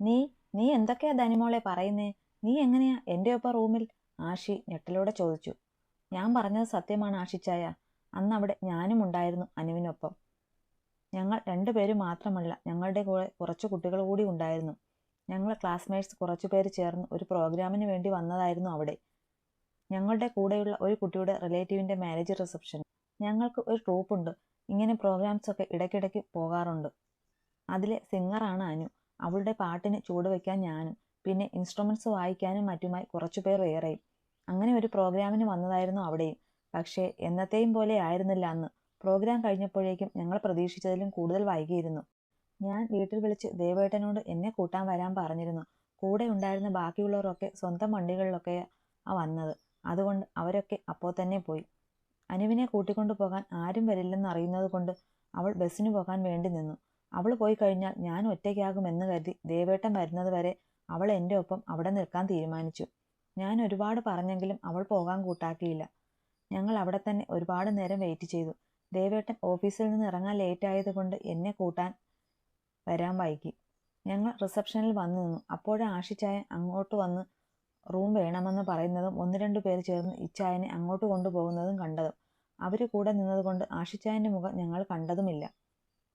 നീ നീ എന്തൊക്കെയാ ധനിമോളെ പറയുന്നേ? നീ എങ്ങനെയാ? എന്റെ ഒപ്പം റൂമിൽ ആഷി ഞെട്ടലോടെ ചോദിച്ചു. ഞാൻ പറഞ്ഞത് സത്യമാണ് ആഷിച്ചായ. അന്ന് അവിടെ ഞാനും ഉണ്ടായിരുന്നു അനുവിനൊപ്പം. ഞങ്ങൾ രണ്ടുപേരും മാത്രമല്ല ഞങ്ങളുടെ കൂടെ കുറച്ച് കുട്ടികൾ കൂടി ഉണ്ടായിരുന്നു. ഞങ്ങൾ ക്ലാസ്മേറ്റ്സ് കുറച്ചു പേര് ചേർന്ന് ഒരു പ്രോഗ്രാമിന് വേണ്ടി വന്നതായിരുന്നു അവിടെ. ഞങ്ങളുടെ കൂടെയുള്ള ഒരു കുട്ടിയുടെ റിലേറ്റീവിന്റെ മാരേജ് റിസപ്ഷൻ ഞങ്ങൾക്ക് ഒരു ട്രൂപ്പുണ്ട് ഇങ്ങനെ പ്രോഗ്രാംസ് ഒക്കെ ഇടയ്ക്കിടയ്ക്ക് പോകാറുണ്ട്. അതിലെ സിംഗറാണ് അനു. അവളുടെ പാട്ടിന് ചൂട് ചൂടുവെക്കാൻ ഞാനും പിന്നെ ഇൻസ്ട്രുമെന്റ്സ് വായിക്കാനും മറ്റുമായി കുറച്ചുപേർ പേർ വേറെയും അങ്ങനെ ഒരു പ്രോഗ്രാമിന് വന്നതായിരുന്നു അവിടെയും. പക്ഷേ എന്നത്തെയും പോലെ ആയിരുന്നില്ല അന്ന്. പ്രോഗ്രാം കഴിഞ്ഞപ്പോഴേക്കും ഞങ്ങൾ പ്രതീക്ഷിച്ചതിലും കൂടുതൽ വൈകിയിരുന്നു. ഞാൻ വീട്ടിൽ വിളിച്ച് ദേവേട്ടനോട് എന്നെ കൂട്ടാൻ വരാൻ പറഞ്ഞിരുന്നു. കൂടെ ഉണ്ടായിരുന്ന ബാക്കിയുള്ളവരൊക്കെ സ്വന്തം വണ്ടികളിലൊക്കെ ആ വന്നത്. അതുകൊണ്ട് അവരൊക്കെ അപ്പോൾ തന്നെ പോയി. അനുവിനെ കൂട്ടിക്കൊണ്ടു പോകാൻ ആരും വരില്ലെന്ന് അറിയുന്നത് കൊണ്ട് അവൾ ബസ്സിന് പോകാൻ വേണ്ടി നിന്നു. അവൾ പോയി കഴിഞ്ഞാൽ ഞാൻ ഒറ്റയ്ക്കാകുമെന്ന് കരുതി ദേവേട്ടൻ വരുന്നത് വരെ അവൾ എന്റെ ഒപ്പം അവിടെ നിൽക്കാൻ തീരുമാനിച്ചു. ഞാൻ ഒരുപാട് പറഞ്ഞെങ്കിലും അവൾ പോകാൻ കൂട്ടാക്കിയില്ല. ഞങ്ങൾ അവിടെ തന്നെ ഒരുപാട് നേരം വെയിറ്റ് ചെയ്തു. ദേവേട്ടൻ ഓഫീസിൽ നിന്ന് ഇറങ്ങാൻ ലേറ്റ് ആയതുകൊണ്ട് എന്നെ കൂട്ടാൻ വരാൻ വൈകി. ഞങ്ങൾ റിസപ്ഷനിൽ വന്നു നിന്നു. അപ്പോഴും ആഷിച്ചായൻ അങ്ങോട്ട് വന്ന് റൂം വേണമെന്ന് പറയുന്നതും ഒന്ന് രണ്ട് പേര് ചേർന്ന് ഇച്ചായനെ അങ്ങോട്ട് കൊണ്ടുപോകുന്നതും കണ്ടതും. അവർ കൂടെ നിന്നതുകൊണ്ട് ആഷിച്ചായന്റെ മുഖം ഞങ്ങൾ കണ്ടതുമില്ല.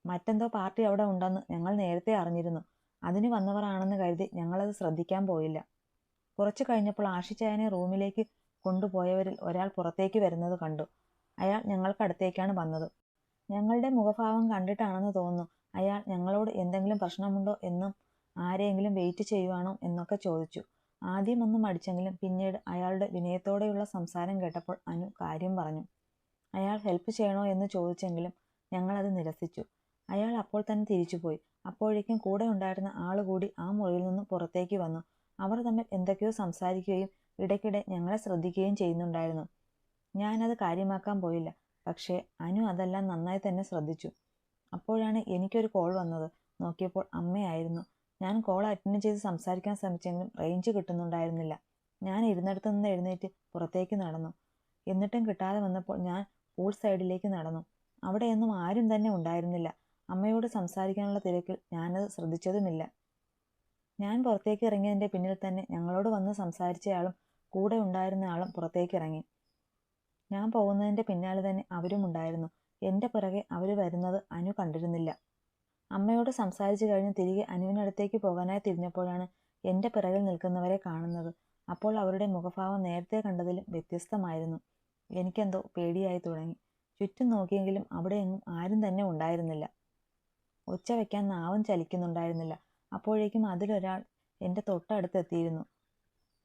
മറ്റെന്തോ പാർട്ടി അവിടെ ഉണ്ടെന്ന് ഞങ്ങൾ നേരത്തെ അറിഞ്ഞിരുന്നു. അതിന് വന്നവരാണെന്ന് കരുതി ഞങ്ങളത് ശ്രദ്ധിക്കാൻ പോയില്ല. കുറച്ചു കഴിഞ്ഞപ്പോൾ ആഷിച്ചായനെ റൂമിലേക്ക് കൊണ്ടുപോയവരിൽ ഒരാൾ പുറത്തേക്ക് വരുന്നത് കണ്ടു. അയാൾ ഞങ്ങൾക്കടുത്തേക്കാണ് വന്നത്. ഞങ്ങളുടെ മുഖഭാവം കണ്ടിട്ടാണെന്ന് തോന്നുന്നു. അയാൾ ഞങ്ങളോട് എന്തെങ്കിലും പ്രശ്നമുണ്ടോ എന്നും ആരെയെങ്കിലും വെയിറ്റ് ചെയ്യുവാണോ എന്നൊക്കെ ചോദിച്ചു. ആദ്യം ഒന്നും മടിച്ചെങ്കിലും പിന്നീട് അയാളുടെ വിനയത്തോടെയുള്ള സംസാരം കേട്ടപ്പോൾ അനു കാര്യം പറഞ്ഞു. അയാൾ ഹെൽപ്പ് ചെയ്യണോ? എന്ന് ചോദിച്ചെങ്കിലും ഞങ്ങളത് നിരസിച്ചു. അയാൾ അപ്പോൾ തന്നെ തിരിച്ചുപോയി അപ്പോഴേക്കും കൂടെ ഉണ്ടായിരുന്ന ആൾ കൂടി ആ മുറിയിൽ നിന്നും പുറത്തേക്ക് വന്നു. അവർ തമ്മിൽ എന്തൊക്കെയോ സംസാരിക്കുകയും ഇടയ്ക്കിടെ ഞങ്ങളെ ശ്രദ്ധിക്കുകയും ചെയ്യുന്നുണ്ടായിരുന്നു. ഞാനത് കാര്യമാക്കാൻ പോയില്ല. പക്ഷേ അനു അതെല്ലാം നന്നായി തന്നെ ശ്രദ്ധിച്ചു. അപ്പോഴാണ് എനിക്കൊരു കോൾ വന്നത്. നോക്കിയപ്പോൾ അമ്മയായിരുന്നു. ഞാൻ കോൾ അറ്റൻഡ് ചെയ്ത് സംസാരിക്കാൻ ശ്രമിച്ചെങ്കിലും റേഞ്ച് കിട്ടുന്നുണ്ടായിരുന്നില്ല. ഞാൻ ഇരുന്നിടത്ത് നിന്ന് എഴുന്നേറ്റ് പുറത്തേക്ക് നടന്നു. എന്നിട്ടും കിട്ടാതെ വന്നപ്പോൾ ഞാൻ പൂൾ സൈഡിലേക്ക് നടന്നു. അവിടെയൊന്നും ആരും തന്നെ ഉണ്ടായിരുന്നില്ല. അമ്മയോട് സംസാരിക്കാനുള്ള തിരക്കിൽ ഞാനത് ശ്രദ്ധിച്ചതുമില്ല. ഞാൻ പുറത്തേക്ക് ഇറങ്ങിയതിന്റെ പിന്നിൽ തന്നെ ഞങ്ങളോട് വന്ന് സംസാരിച്ചയാളും കൂടെ ഉണ്ടായിരുന്ന ആളും പുറത്തേക്ക് ഇറങ്ങി. ഞാൻ പോകുന്നതിന്റെ പിന്നാലെ തന്നെ അവരും ഉണ്ടായിരുന്നു. എന്റെ പുറകെ അവർ വരുന്നത് അനു കണ്ടിരുന്നില്ല. അമ്മയോട് സംസാരിച്ചു കഴിഞ്ഞ് തിരികെ അനുവിനടുത്തേക്ക് പോകാനായി തിരിഞ്ഞപ്പോഴാണ് എന്റെ പിറകിൽ നിൽക്കുന്നവരെ കാണുന്നത്. അപ്പോൾ അവരുടെ മുഖഭാവം നേരത്തെ കണ്ടതിലും വ്യത്യസ്തമായിരുന്നു. എനിക്കെന്തോ പേടിയായി തുടങ്ങി. ചുറ്റും നോക്കിയെങ്കിലും അവിടെയെങ്ങും ആരും തന്നെ ഉണ്ടായിരുന്നില്ല. ഒച്ച വയ്ക്കാൻ നാവും ചലിക്കുന്നുണ്ടായിരുന്നില്ല. അപ്പോഴേക്കും അതിലൊരാൾ എന്റെ തൊട്ടടുത്ത് എത്തിയിരുന്നു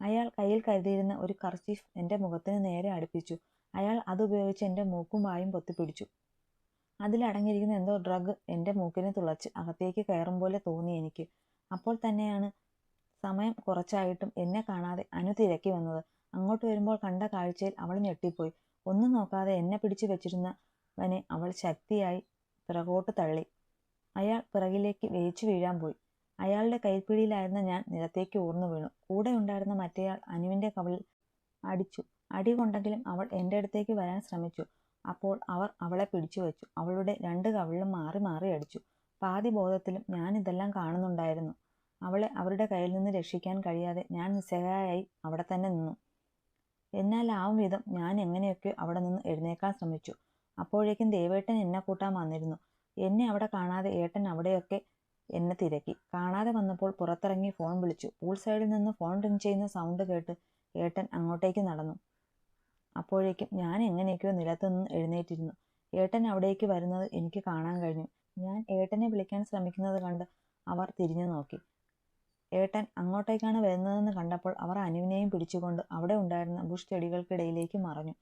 അയാൾ കയ്യിൽ കരുതിയിരുന്ന ഒരു കർച്ചീഫ് എന്റെ മുഖത്തിന് നേരെ അടുപ്പിച്ചു. അയാൾ അതുപയോഗിച്ച് എന്റെ മൂക്കും വായും പൊത്തിപ്പിടിച്ചു. അതിലടങ്ങിയിരിക്കുന്ന എന്തോ ഡ്രഗ് എന്റെ മൂക്കിനെ തുളച്ച് അകത്തേക്ക് കയറും പോലെ തോന്നി എനിക്ക്. അപ്പോൾ തന്നെയാണ് സമയം കുറച്ചായിട്ടും എന്നെ കാണാതെ അനു തിരക്കി വന്നത്. അങ്ങോട്ട് വരുമ്പോൾ കണ്ട കാഴ്ചയിൽ അവൾ ഞെട്ടിപ്പോയി. ഒന്നും നോക്കാതെ എന്നെ പിടിച്ചു വെച്ചിരുന്നവനെ അവൾ ശക്തിയായി പിറകോട്ട് തള്ളി. അയാൾ പിറകിലേക്ക് വേച്ചു വീഴാൻ പോയി. അയാളുടെ കൈപ്പിടിയിലായിരുന്ന ഞാൻ നിലത്തേക്ക് ഊർന്നു വീണു. കൂടെ ഉണ്ടായിരുന്ന മറ്റേയാൾ അനുവിന്റെ കവിളിൽ അടിച്ചു. അടി കൊണ്ടെങ്കിലും അവൾ എന്റെ അടുത്തേക്ക് വരാൻ ശ്രമിച്ചു. അപ്പോൾ അവർ അവളെ പിടിച്ചു വെച്ചു. അവളുടെ രണ്ട് കവിളിലും മാറി മാറി അടിച്ചു. പാതി ബോധത്തിലും ഞാൻ ഇതെല്ലാം കാണുന്നുണ്ടായിരുന്നു. അവളെ അവരുടെ കയ്യിൽ നിന്ന് രക്ഷിക്കാൻ കഴിയാതെ ഞാൻ നിസ്സഹായായി അവിടെ തന്നെ നിന്നു. എന്നാൽ ആ വിധം ഞാൻ എങ്ങനെയൊക്കെ അവിടെ നിന്ന് എഴുന്നേക്കാൻ ശ്രമിച്ചു. അപ്പോഴേക്കും ദേവേട്ടൻ എന്നെ കൂട്ടാൻ വന്നിരുന്നു. എന്നെ അവിടെ കാണാതെ ഏട്ടൻ അവിടെയൊക്കെ എന്നെ തിരക്കി. കാണാതെ വന്നപ്പോൾ പുറത്തിറങ്ങി ഫോൺ വിളിച്ചു. പൂൾ സൈഡിൽ നിന്ന് ഫോൺ റിങ് ചെയ്യുന്ന സൗണ്ട് കേട്ട് ഏട്ടൻ അങ്ങോട്ടേക്ക് നടന്നു. അപ്പോഴേക്കും ഞാൻ എങ്ങനെയൊക്കെയോ നിലത്തുനിന്ന് എഴുന്നേറ്റിരുന്നു. ഏട്ടൻ അവിടേക്ക് വരുന്നത് എനിക്ക് കാണാൻ കഴിഞ്ഞു. ഞാൻ ഏട്ടനെ വിളിക്കാൻ ശ്രമിക്കുന്നത് കണ്ട് അവർ തിരിഞ്ഞു നോക്കി. ഏട്ടൻ അങ്ങോട്ടേക്കാണ് വരുന്നതെന്ന് കണ്ടപ്പോൾ അവർ അനുവിനെയും പിടിച്ചുകൊണ്ട് അവിടെ ഉണ്ടായിരുന്ന ബുഷ് ചെടികൾക്കിടയിലേക്ക് മറഞ്ഞു.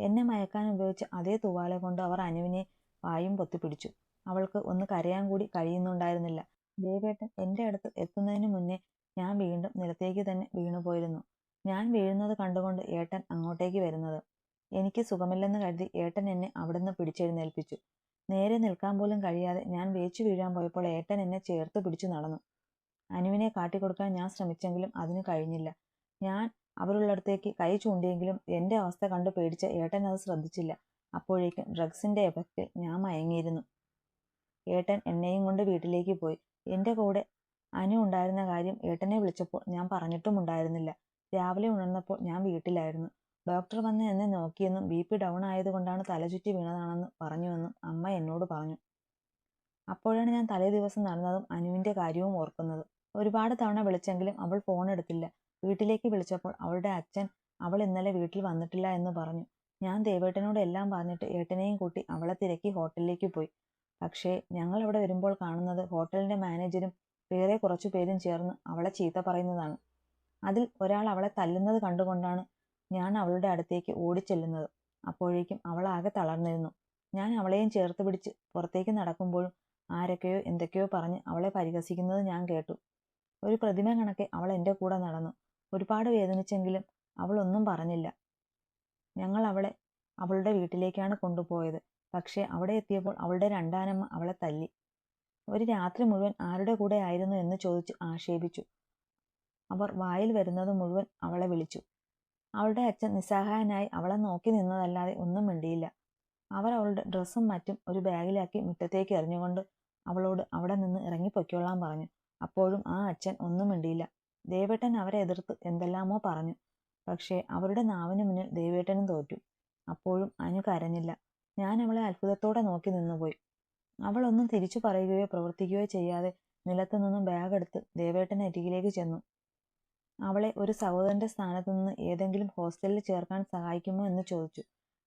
എന്നെ മയക്കാൻ ഉപയോഗിച്ച അതേ തൂവാല കൊണ്ട് അവർ അനുവിനെ വായും പൊത്തിപ്പിടിച്ചു. അവൾക്ക് ഒന്ന് കരയാൻ കൂടി കഴിയുന്നുണ്ടായിരുന്നില്ല. ദേവേട്ടൻ എന്റെ അടുത്ത് എത്തുന്നതിന് മുന്നേ ഞാൻ വീണ്ടും നിലത്തേക്ക് തന്നെ വീണുപോയിരുന്നു. ഞാൻ വീഴുന്നത് കണ്ടുകൊണ്ട് ഏട്ടൻ അങ്ങോട്ടേക്ക് വരുന്നത്. എനിക്ക് സുഖമില്ലെന്ന് കരുതി ഏട്ടൻ എന്നെ അവിടുന്ന് പിടിച്ചെഴുന്നേൽപ്പിച്ചു. നേരെ നിൽക്കാൻ പോലും കഴിയാതെ ഞാൻ വേച്ചു വീഴാൻ പോയപ്പോൾ ഏട്ടൻ എന്നെ ചേർത്ത് പിടിച്ചു നടന്നു. അനുവിനെ കാട്ടിക്കൊടുക്കാൻ ഞാൻ ശ്രമിച്ചെങ്കിലും അതിന് കഴിഞ്ഞില്ല. ഞാൻ അവരുള്ളടത്തേക്ക് കൈ ചൂണ്ടിയെങ്കിലും എന്റെ അവസ്ഥ കണ്ടു പേടിച്ച ഏട്ടൻ അത് ശ്രദ്ധിച്ചില്ല. അപ്പോഴേക്കും ഡ്രഗ്സിന്റെ എഫക്റ്റിൽ ഞാൻ മയങ്ങിയിരുന്നു. ഏട്ടൻ എന്നെയും കൊണ്ട് വീട്ടിലേക്ക് പോയി. എന്റെ കൂടെ അനു ഉണ്ടായിരുന്ന കാര്യം ഏട്ടനെ വിളിച്ചപ്പോൾ ഞാൻ പറഞ്ഞിട്ടും ഉണ്ടായിരുന്നില്ല. രാവിലെ ഉണർന്നപ്പോൾ ഞാൻ വീട്ടിലായിരുന്നു. ഡോക്ടർ വന്ന് എന്നെ നോക്കിയെന്നും ബി പി ഡൗൺ ആയതുകൊണ്ടാണ് തലചുറ്റി വീണതാണെന്ന് പറഞ്ഞുവെന്നും അമ്മ എന്നോട് പറഞ്ഞു. അപ്പോഴാണ് ഞാൻ തലേ ദിവസം നടന്നതും അനുവിന്റെ കാര്യവും ഓർക്കുന്നത്. ഒരുപാട് തവണ വിളിച്ചെങ്കിലും അവൾ ഫോൺ എടുത്തില്ല. വീട്ടിലേക്ക് വിളിച്ചപ്പോൾ അവളുടെ അച്ഛൻ അവൾ ഇന്നലെ വീട്ടിൽ വന്നിട്ടില്ല എന്ന് പറഞ്ഞു. ഞാൻ ദേവേട്ടനോട് എല്ലാം പറഞ്ഞിട്ട് ഏട്ടനെയും കൂട്ടി അവളെ തിരക്കി ഹോട്ടലിലേക്ക് പോയി. പക്ഷേ ഞങ്ങൾ അവിടെ വരുമ്പോൾ കാണുന്നത് ഹോട്ടലിന്റെ മാനേജരും വേറെ കുറച്ചു പേരും ചേർന്ന് അവളെ ചീത്ത പറയുന്നതാണ്. അതിൽ ഒരാൾ അവളെ തല്ലുന്നത് കണ്ടുകൊണ്ടാണ് ഞാൻ അവളുടെ അടുത്തേക്ക് ഓടിച്ചെല്ലുന്നത്. അപ്പോഴേക്കും അവൾ ആകെ തളർന്നിരുന്നു. ഞാൻ അവളെയും ചേർത്ത് പിടിച്ച് പുറത്തേക്ക് നടക്കുമ്പോഴും ആരൊക്കെയോ എന്തൊക്കെയോ പറഞ്ഞ് അവളെ പരിഹസിക്കുന്നത് ഞാൻ കേട്ടു. ഒരു പ്രതിമ കണക്കെ അവൾ എന്റെ കൂടെ നടന്നു. ഒരുപാട് വേദനിച്ചെങ്കിലും അവളൊന്നും പറഞ്ഞില്ല. ഞങ്ങൾ അവളെ അവളുടെ വീട്ടിലേക്കാണ് കൊണ്ടുപോയത്. പക്ഷേ അവിടെ എത്തിയപ്പോൾ അവളുടെ രണ്ടാനമ്മ അവളെ തല്ലി. ഒരു രാത്രി മുഴുവൻ ആരുടെ കൂടെ ആയിരുന്നു എന്ന് ചോദിച്ച് ആക്ഷേപിച്ചു. അവർ വായിൽ വരുന്നത് മുഴുവൻ അവളെ വിളിച്ചു. അവളുടെ അച്ഛൻ നിസ്സഹായനായി അവളെ നോക്കി നിന്നതല്ലാതെ ഒന്നും മിണ്ടിയില്ല. അവർ അവളുടെ ഡ്രസ്സും മറ്റും ഒരു ബാഗിലാക്കി മുറ്റത്തേക്ക് എറിഞ്ഞുകൊണ്ട് അവളോട് അവിടെ നിന്ന് ഇറങ്ങിപ്പൊയ്ക്കോളാൻ പറഞ്ഞു. അപ്പോഴും ആ അച്ഛൻ ഒന്നും മിണ്ടിയില്ല. ദേവേട്ടൻ അവരെ എതിർത്ത് എന്തെല്ലാമോ പറഞ്ഞു. പക്ഷേ അവരുടെ നാവിന് മുന്നിൽ ദേവേട്ടനും തോറ്റു. അപ്പോഴും അനു കരഞ്ഞില്ല. ഞാൻ അവളെ അത്ഭുതത്തോടെ നോക്കി നിന്നുപോയി. അവളൊന്നും തിരിച്ചു പറയുകയോ പ്രവർത്തിക്കുകയോ ചെയ്യാതെ നിലത്തു നിന്നും ബാഗ് എടുത്ത് ദേവേട്ടൻ അരികിലേക്ക് ചെന്നു. അവളെ ഒരു സഹോദരന്റെ സ്ഥാനത്ത് നിന്ന് ഏതെങ്കിലും ഹോസ്റ്റലിൽ ചേർക്കാൻ സഹായിക്കുമോ എന്ന് ചോദിച്ചു.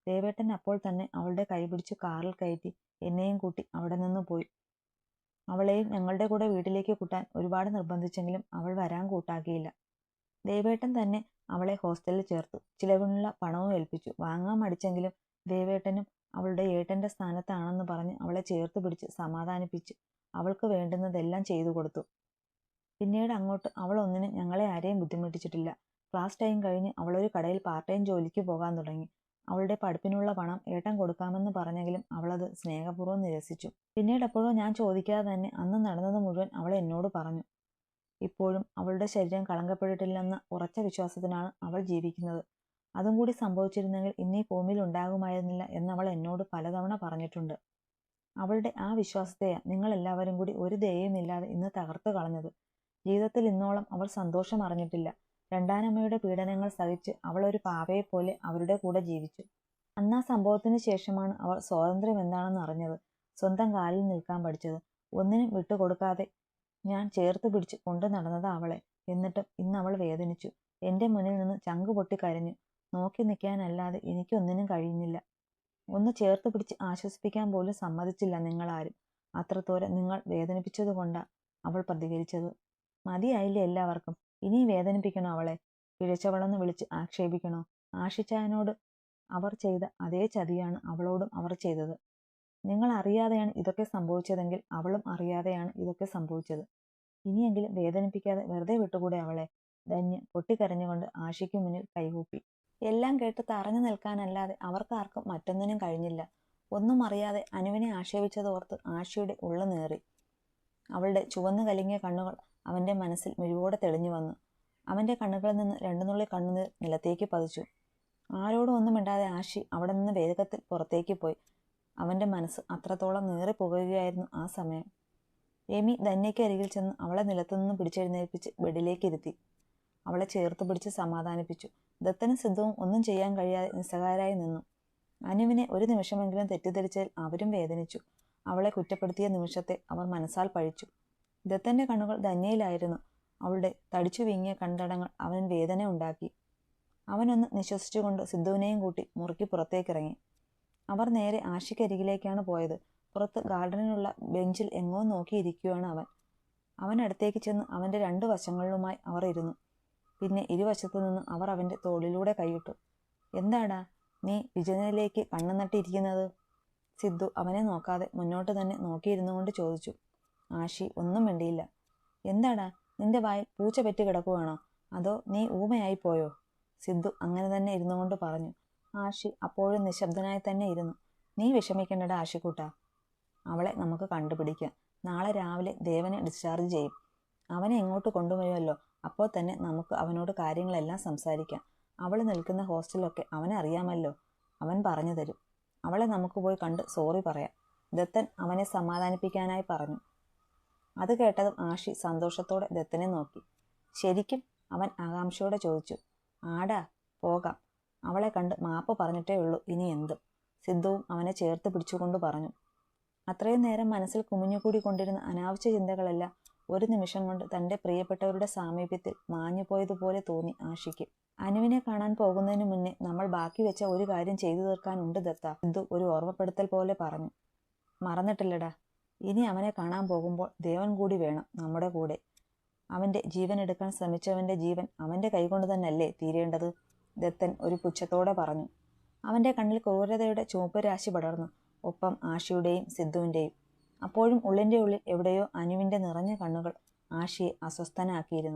ദേവേട്ടൻ അപ്പോൾ തന്നെ അവളുടെ കൈപിടിച്ച് കാറിൽ കയറ്റി എന്നെയും കൂട്ടി അവിടെ നിന്ന് പോയി. അവളെയും ഞങ്ങളുടെ കൂടെ വീട്ടിലേക്ക് കൂട്ടാൻ ഒരുപാട് നിർബന്ധിച്ചെങ്കിലും അവൾ വരാൻ കൂട്ടാക്കിയില്ല. ദേവേട്ടൻ തന്നെ അവളെ ഹോസ്റ്റലിൽ ചേർത്തു. ചിലവിനുള്ള പണവും ഏൽപ്പിച്ചു. വാങ്ങാൻ മടിച്ചെങ്കിലും ദേവേട്ടനും അവളുടെ ഏട്ടന്റെ സ്ഥാനത്താണെന്ന് പറഞ്ഞ് അവളെ ചേർത്ത് പിടിച്ച് സമാധാനിപ്പിച്ച് അവൾക്ക് വേണ്ടുന്നതെല്ലാം ചെയ്തു കൊടുത്തു. പിന്നീട് അങ്ങോട്ട് അവൾ ഒന്നിനും ഞങ്ങളെ ആരെയും ബുദ്ധിമുട്ടിച്ചിട്ടില്ല. ക്ലാസ് ടൈം കഴിഞ്ഞ് അവളൊരു കടയിൽ പാർട്ട് ടൈം ജോലിക്ക് പോകാൻ തുടങ്ങി. അവളുടെ പഠിപ്പിനുള്ള പണം ഏട്ടൻ കൊടുക്കാമെന്ന് പറഞ്ഞെങ്കിലും അവളത് സ്നേഹപൂർവം നിരസിച്ചു. പിന്നീട് എപ്പോഴോ ഞാൻ ചോദിക്കാതെ തന്നെ അന്ന് നടന്നത് മുഴുവൻ അവൾ എന്നോട് പറഞ്ഞു. ഇപ്പോഴും അവളുടെ ശരീരം കളങ്കപ്പെട്ടിട്ടില്ലെന്ന ഉറച്ച വിശ്വാസത്തിനാണ് അവൾ ജീവിക്കുന്നത്. അതും കൂടി സംഭവിച്ചിരുന്നെങ്കിൽ ഇന്നീ ഭൂമിയിൽ ഉണ്ടാകുമായിരുന്നില്ല എന്നവൾ എന്നോട് പലതവണ പറഞ്ഞിട്ടുണ്ട്. അവളുടെ ആ വിശ്വാസത്തെയാ നിങ്ങൾ എല്ലാവരും കൂടി ഒരു ദയയുമില്ലാതെ ഇന്ന് തകർത്തു കളഞ്ഞത്. ജീവിതത്തിൽ ഇന്നോളം അവൾ സന്തോഷം അറിഞ്ഞിട്ടില്ല. രണ്ടാനമ്മയുടെ പീഡനങ്ങൾ സഹിച്ച് അവൾ ഒരു പാവയെപ്പോലെ അവരുടെ കൂടെ ജീവിച്ചു. അന്നാ സംഭവത്തിന് ശേഷമാണ് അവൾ സ്വാതന്ത്ര്യം എന്താണെന്ന് അറിഞ്ഞത്. സ്വന്തം കാലിൽ നിൽക്കാൻ പഠിച്ചത്. ഒന്നിനും വിട്ടുകൊടുക്കാതെ ഞാൻ ചേർത്ത് പിടിച്ച് കൊണ്ടു നടന്നത് അവളെ. എന്നിട്ടും ഇന്ന് അവൾ വേദനിച്ചു. എന്റെ മുന്നിൽ നിന്ന് ചങ്ക് പൊട്ടി കരഞ്ഞു. നോക്കി നിൽക്കാനല്ലാതെ എനിക്കൊന്നിനും കഴിയുന്നില്ല. ഒന്ന് ചേർത്ത് പിടിച്ച് ആശ്വസിപ്പിക്കാൻ പോലും സമ്മതിച്ചില്ല നിങ്ങളാരും. അത്രത്തോരം നിങ്ങൾ വേദനിപ്പിച്ചതുകൊണ്ടാ അവൾ പ്രതികരിച്ചത്. മതിയായില്ലേ എല്ലാവർക്കും. ഇനി വേദനിപ്പിക്കണോ അവളെ? പിഴച്ചവളെന്ന് വിളിച്ച് ആക്ഷേപിക്കണോ? ആഷിച്ചായനോട് അവർ ചെയ്ത അതേ ചതിയാണ് അവളോടും അവർ ചെയ്തത്. നിങ്ങൾ അറിയാതെയാണ് ഇതൊക്കെ സംഭവിച്ചതെങ്കിൽ അവളും അറിയാതെയാണ് ഇതൊക്കെ സംഭവിച്ചത്. ഇനിയെങ്കിലും വേദനിപ്പിക്കാതെ വെറുതെ വിട്ടുകൂടെ അവളെ? ധന്യ പൊട്ടിക്കരഞ്ഞുകൊണ്ട് ആഷിക്ക് മുന്നിൽ കൈകൂപ്പി. എല്ലാം കേട്ട് തറഞ്ഞു നിൽക്കാനല്ലാതെ അവർക്കാർക്കും മറ്റൊന്നിനും കഴിഞ്ഞില്ല. ഒന്നും അറിയാതെ അനുവിനെ ആക്ഷേപിച്ചതോർത്ത് ആശയുടെ ഉള്ളു നേറി. അവളുടെ ചുവന്നു കലിങ്ങിയ കണ്ണുകൾ അവന്റെ മനസ്സിൽ മിഴിവോടെ തെളിഞ്ഞു വന്നു. അവന്റെ കണ്ണുകളിൽ നിന്ന് രണ്ടു നുള്ളി കണ്ണുനീർ നിലത്തേക്ക് പതിച്ചു. ആരോടും ഒന്നും മിണ്ടാതെ ആശി അവിടെ നിന്ന് വേഗത്തിൽ പുറത്തേക്ക് പോയി. അവന്റെ മനസ്സ് അത്രത്തോളം നീറി പുകയുകയായിരുന്നു ആ സമയം. എമി ധന്യയ്ക്ക് അരികിൽ ചെന്ന് അവളെ നിലത്തുനിന്ന് പിടിച്ചെഴുന്നേൽപ്പിച്ച് ബെഡിലേക്ക് ഇരുത്തി. അവളെ ചേർത്ത് പിടിച്ച് സമാധാനിപ്പിച്ചു. ദത്തനും സിദ്ധുവും ഒന്നും ചെയ്യാൻ കഴിയാതെ നിസ്സഹാരായി നിന്നു. അനുവിനെ ഒരു നിമിഷമെങ്കിലും തെറ്റിദ്ധരിച്ചാൽ അവരും വേദനിച്ചു. അവളെ കുറ്റപ്പെടുത്തിയ നിമിഷത്തെ അവർ മനസ്സാൽ പഴിച്ചു. ദത്തന്റെ കണ്ണുകൾ ധന്യയിലായിരുന്നു. അവളുടെ തടിച്ചു വീങ്ങിയ കണ്ടടങ്ങൾ അവൻ വേദന ഉണ്ടാക്കി. അവനൊന്ന് നിശ്വസിച്ചുകൊണ്ട് സിദ്ധുവിനെയും കൂട്ടി മുറുക്കി പുറത്തേക്കിറങ്ങി. അവർ നേരെ ആഷിക്കരികിലേക്കാണ് പോയത്. പുറത്ത് ഗാർഡനിലുള്ള ബെഞ്ചിൽ എങ്ങോ നോക്കിയിരിക്കുകയാണ് അവൻ. അവനടുത്തേക്ക് ചെന്ന് അവന്റെ രണ്ടു വശങ്ങളിലുമായി അവർ ഇരുന്നു. പിന്നെ ഇരുവശത്തു നിന്ന് അവർ അവന്റെ തോളിലൂടെ കൈയിട്ടു എന്താടാ നീ വിജനയിലേക്ക് കണ്ണു നട്ടിരിക്കുന്നത്? സിദ്ധു അവനെ നോക്കാതെ മുന്നോട്ട് തന്നെ നോക്കിയിരുന്നു കൊണ്ട് ചോദിച്ചു. ആഷി ഒന്നും വേണ്ടിയില്ല എന്താടാ നിന്റെ വായിൽ പൂച്ച പെറ്റി കിടക്കുവാണോ? അതോ നീ ഊമയായി പോയോ? സിദ്ധു അങ്ങനെ തന്നെ ഇരുന്നു കൊണ്ട് പറഞ്ഞു. ആഷി അപ്പോഴും നിശബ്ദനായി തന്നെ ഇരുന്നു. നീ വിഷമിക്കേണ്ടട ആഷിക്കൂട്ട അവളെ നമുക്ക് കണ്ടുപിടിക്കാം. നാളെ രാവിലെ ദേവനെ ഡിസ്ചാർജ് ചെയ്യും. അവനെ എങ്ങോട്ട് കൊണ്ടുവരുമല്ലോ? അപ്പോൾ തന്നെ നമുക്ക് അവനോട് കാര്യങ്ങളെല്ലാം സംസാരിക്കാം. അവൾ നിൽക്കുന്ന ഹോസ്റ്റലൊക്കെ അവനെ അറിയാമല്ലോ. അവൻ പറഞ്ഞു തരും. അവളെ നമുക്ക് പോയി കണ്ട് സോറി പറയാം. ദത്തൻ അവനെ സമാധാനിപ്പിക്കാനായി പറഞ്ഞു. അത് കേട്ടതും ആഷി സന്തോഷത്തോടെ ദത്തനെ നോക്കി. ശരിക്കും അവൻ ആകാംക്ഷയോടെ ചോദിച്ചു ആടാ പോകാം. അവളെ കണ്ട് മാപ്പ് പറഞ്ഞിട്ടേ ഉള്ളൂ ഇനി എന്തും. സിദ്ധുവും അവനെ ചേർത്ത് പിടിച്ചുകൊണ്ട് പറഞ്ഞു. അത്രയും നേരം മനസ്സിൽ കുമിഞ്ഞുകൂടി കൊണ്ടിരുന്ന അനാവശ്യ ചിന്തകളെല്ലാം ഒരു നിമിഷം കൊണ്ട് തന്റെ പ്രിയപ്പെട്ടവരുടെ സാമീപ്യത്തിൽ മാഞ്ഞുപോയതുപോലെ തോന്നി ആഷിക്ക്. അനുവിനെ കാണാൻ പോകുന്നതിന് മുന്നേ നമ്മൾ ബാക്കി വെച്ച ഒരു കാര്യം ചെയ്തു തീർക്കാനുണ്ട് ദത്ത സിദ്ധു ഒരു ഓർമ്മപ്പെടുത്തൽ പോലെ പറഞ്ഞു. മറന്നിട്ടില്ലടാ. ഇനി അവനെ കാണാൻ പോകുമ്പോൾ ദേവൻ കൂടി വേണം നമ്മുടെ കൂടെ. അവന്റെ ജീവൻ എടുക്കാൻ ശ്രമിച്ചവന്റെ ജീവൻ അവന്റെ കൈകൊണ്ട് തന്നെയല്ലേ തീരേണ്ടത്? ദത്തൻ ഒരു പുച്ഛത്തോടെ പറഞ്ഞു. അവന്റെ കണ്ണിൽ ക്രൂരതയുടെ ചുവപ്പ് രാശി പടർന്നു. ഒപ്പം ആഷിയുടെയും സിദ്ധുവിന്റെയും അപ്പോഴും ഉള്ളിന്റെ ഉള്ളിൽ എവിടെയോ അനുവിന്റെ നിറഞ്ഞ കണ്ണുകൾ ആശയെ അസ്വസ്ഥനാക്കിയിരുന്നു.